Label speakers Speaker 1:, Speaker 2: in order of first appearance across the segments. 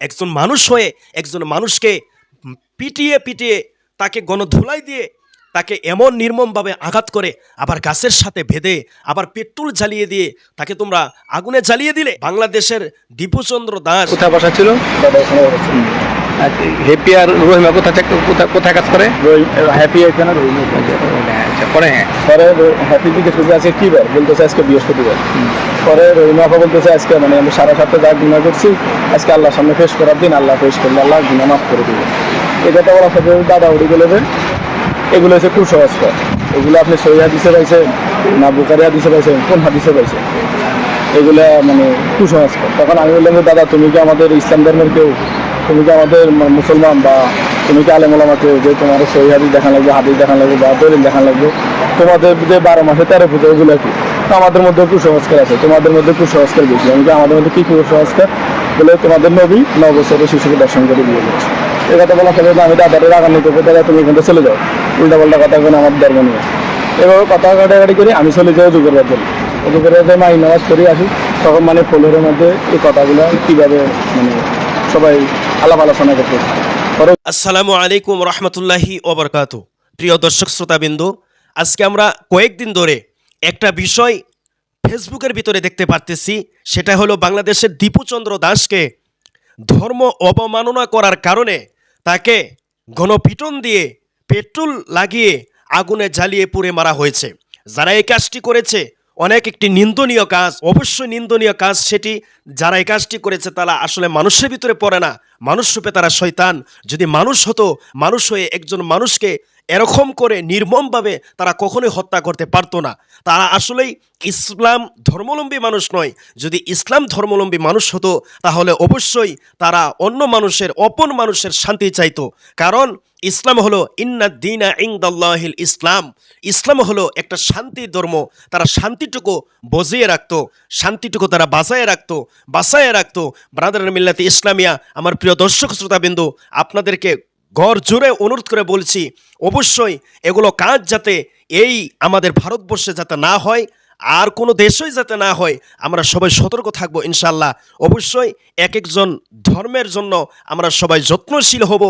Speaker 1: একজন মানুষ হয়ে একজন মানুষকে পিটিয়ে পিটিয়ে তাকে গণধুলাই দিয়ে তাকে এমন নির্মমভাবে আঘাত করে আবার গাছের সাথে ভেদে আবার পেট্রোল জ্বালিয়ে দিয়ে তাকে তোমরা আগুনে জ্বালিয়ে দিলে। বাংলাদেশের দীপুচন্দ্র দাস
Speaker 2: কোথায় বসা ছিল? হেপি আর রহিমা কোথায় চাক- কোথায় কোথায় কাজ করে?
Speaker 3: হ্যাপি এখানে রইল
Speaker 2: আচ্ছা পরে হ্যাঁ।
Speaker 3: পরে হ্যাপি দিকে শুধু আজকে কি বার? বলতেছে আজকে বৃহস্পতিবার। পরে রহিমা আপা বলতেছে আজকে মানে আমি সারা সপ্তাহে যা গুণা করছি। আজকে আল্লাহর সামনে ফেস করার দিন আল্লাহ ফেস করলে আল্লাহ গুণা মাফ করে দিবে। এই কথা বলার সাথে দাদা উড়ি গেলে এগুলো হচ্ছে কুসংস্কার। এগুলো আপনি সহি হাদিসে পাইছেন না বুকারি হাদিসে পাইছেন কোন হাদিসে পাইছেন? এগুলা মানে কুসংস্কার। তখন আমি বললাম যে দাদা তুমি কি আমাদের ইসলাম ধর্মের কেউ? তুমি কি আমাদের মুসলমান বা তুমি কি আলেমুলামা কেউ যে তোমার সহি হাদিস দেখান লাগবে, হাদিস দেখান লাগবে বা দলিল দেখান লাগবে, তোমাদের যে বারো মাসে তেরো পুজো ওগুলো কি? আমাদের মধ্যে কুসংস্কার আছে, তোমাদের মধ্যে কুসংস্কার বেশি। আমি আমাদের মধ্যে কি কুসংস্কার? বলে তোমাদের নবী ন বছরের শিশুকে দর্শন করে দিয়ে দিচ্ছে এই কথা বলা ফলে আমি দাদারে রাগান্বিত করে দাদা তুমি এখান চলে যাও। উল্টা পাল্টা কথা বলে আমার ধর্ম নিয়ে এভাবে কথা কাটাকাটি করে আমি চলে যাই উজু করবার জন্য। উজু মাই নামাজ করে আসি। তখন মানে ফলোরের মধ্যে এই কথাগুলো কীভাবে মানে সবাই আলাপ আলোচনা করতেছে
Speaker 1: আসসালামু আলাইকুম রহমতুল্লাহি ওবরকাত প্রিয় দর্শক, শ্রোতাবিন্দু, আজকে আমরা কয়েকদিন ধরে একটা বিষয় ফেসবুকের ভিতরে দেখতে পারতেছি, সেটা হলো বাংলাদেশের দীপুচন্দ্র দাসকে ধর্ম অবমাননা করার কারণে তাকে গণপিটন দিয়ে পেট্রোল লাগিয়ে আগুনে জ্বালিয়ে পুড়ে মারা হয়েছে। যারা এই কাজটি করেছে, অনেক একটি নিন্দনীয় কাজ, অবশ্যই নিন্দনীয় কাজ সেটি যারা এই কাজটি করেছে তারা আসলে মানুষের ভিতরে পড়ে না মানুষ রূপে তারা শয়তান। যদি মানুষ হতো মানুষ হয়ে একজন মানুষকে এরকম করে নির্মমভাবে তারা কখনোই হত্যা করতে পারতো না। তারা আসলেই ইসলাম ধর্মাবলম্বী মানুষ নয়। যদি ইসলাম ধর্মলম্বী মানুষ হতো, তাহলে অবশ্যই তারা অন্য মানুষের, অপর মানুষের শান্তি চাইতো। কারণ ইসলাম হলো ইন্না দিনা ইংদাল্লাহিল ইসলাম। ইসলাম হলো একটা শান্তির ধর্ম। তারা শান্তিটুকু বজিয়ে রাখতো, শান্তিটুকু তারা বাঁচায় রাখতো বাঁচায় রাখতো। ব্রাদার মিল্লাতে ইসলামিয়া, আমার প্রিয় দর্শক, শ্রোতাবিন্দু, আপনাদেরকে ঘর জুড়ে অনুরোধ করে বলছি, অবশ্যই এগুলো কাজ যাতে এই আমাদের ভারতবর্ষে যাতে না হয়। আর কোনো দেশই যাতে না হয়, আমরা সবাই সতর্ক থাকব ইনশাল্লাহ অবশ্যই এক একজন ধর্মের জন্য আমরা সবাই যত্নশীল হব,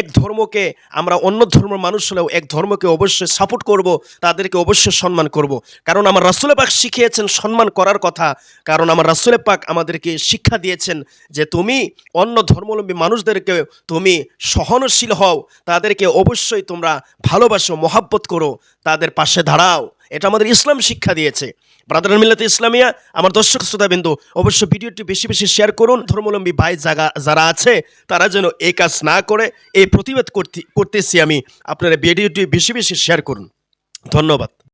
Speaker 1: এক ধর্মকে আমরা অন্য ধর্মের মানুষ হলেও এক ধর্মকে অবশ্যই সাপোর্ট করব, তাদেরকে অবশ্যই সম্মান করব। কারণ আমার রাসুলে পাক শিখিয়েছেন সম্মান করার কথা, কারণ আমার রাসুলে পাক আমাদেরকে শিক্ষা দিয়েছেন যে তুমি অন্য ধর্মাবলম্বী মানুষদেরকে তুমি সহনশীল হও, তাদেরকে অবশ্যই তোমরা ভালোবাসো, মহাব্বত করো, তাদের পাশে দাঁড়াও। এটা আমাদের ইসলাম শিক্ষা দিয়েছে। ব্রাদার মিল্লাতে ইসলামিয়া আমার দর্শক শ্রোতাবিন্দু অবশ্য ভিডিওটি বেশি বেশি শেয়ার করুন। ধর্মলম্বী ভাই জাগা যারা আছে, তারা যেন এই কাজ না করে, এই প্রতিবাদ করতে করতেছি আমি। আপনারা ভিডিওটি বেশি বেশি শেয়ার করুন। ধন্যবাদ।